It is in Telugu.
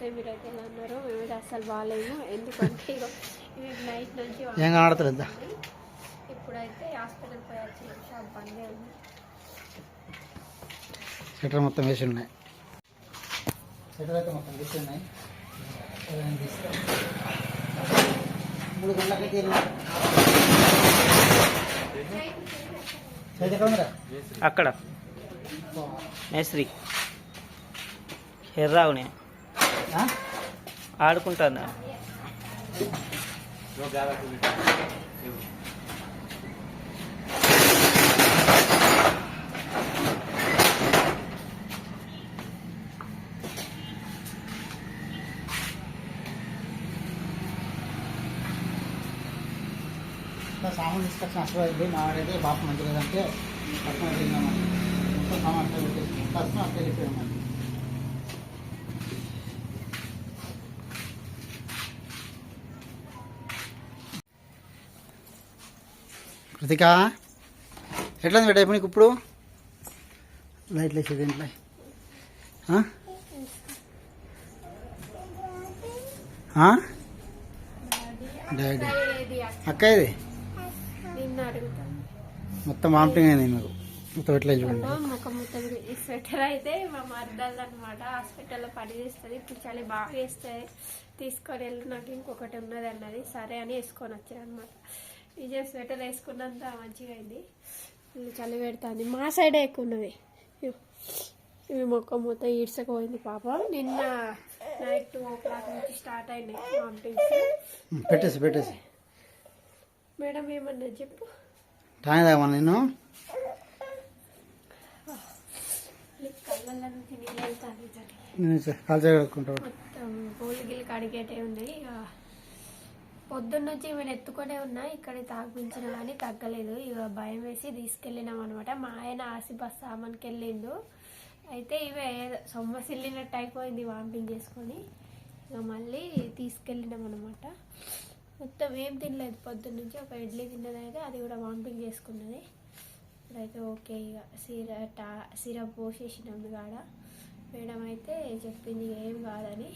నమస్తే మీరైతే ఎలా ఉన్నారు మేమైతే అస్సలు బాగాలేము ఎందుకంటే ఇగో ఇవి నైట్ నుంచి ఏం కనబడతలేదు ఇప్పుడైతే హాస్పిటల్ పోయి వచ్చిన షాప్ బందే ఉంది షటర్ మొత్తం వేసి ఉన్నాయి. షటర్ అయితే మొత్తం వేసి ఉన్నాయి. మూడు గంటలకైతే? అక్కడ. మేస్త్రి. ఎర్రావుని ఆ? ఆడుకుంటాను? సామాన్ తీసుకొచ్చిన అసలు వెళ్ళి మావాడైతే బాప మంచి లేదంటే పక్కన వెళ్ళినామని మొత్తం సామాన్ అట్లా పెట్టేసి అట్లా వెళ్ళిపోయామని. కృతిక ఎట్లా ఉంది బిడ్డ నీకు ఇప్పుడు? లైట్లు వేసేది ఇంట్లో డాడీ. అక్క ఇది? నిన్న మొత్తం వామిటింగ్ అయింది మీకు మొత్తం ఎట్లా చూడండి. ఈ స్వెటర్ అయితే మా మరదలు అనమాట హాస్పిటల్లో పని చేస్తుంది. ఇప్పుడు చలి బాగా వేస్తుంది. తీసుకొని వెళ్ళి నాకు ఇంకొకటి ఉన్నది అన్నది. సరే అని వేసుకొని వచ్చాను అనమాట విజయ్ స్వెటర్ వేసుకున్నంత మంచిగా అయింది. చలి పెడుతుంది. మా సైడే ఎక్కువ ఉన్నది. ఇవి- ఇవి మొక్క మొత్తం ఈడ్చకపోయింది పాప. నిన్న నైట్ టూ ఓ క్లాక్ నుంచి స్టార్ట్ అయినాయి వామిటింగ్స్ ఉమ్, పెట్టేసి పెట్టేసి. మేడం ఏమన్నా చెప్పు? తాగమని నేను కళ్ళల్లో నుంచి నీళ్ళు వెళ్తాను మొత్తం పూలు గిల్లు కడిగేటే ఉన్నాయి. పొద్దున్నుంచి పొద్దున్న నుంచి ఈమెను ఎత్తుకొనే ఉన్నా ఇక్కడ తాగిపించిన కానీ తగ్గలేదు. ఇక భయం వేసి తీసుకెళ్ళినాం అనమాట మా ఆయన ఆసి బస్ సామాన్కి వెళ్ళిండు అయితే ఇవే సొమ్మసిల్లినట్టు అయిపోయింది వాంపింగ్ చేసుకొని. ఇక మళ్ళీ తీసుకెళ్ళినాం అనమాట మొత్తం ఏం తినలేదు పొద్దున్న నుంచి ఒక ఇడ్లీ తిన్నదైతే అది కూడా వాంపింగ్ చేసుకున్నది. ఇప్పుడైతే ఓకే ఇక సిర టా సిరప్ పోసేసినాం కాడ మేడం అయితే చెప్పింది ఏం కాదని.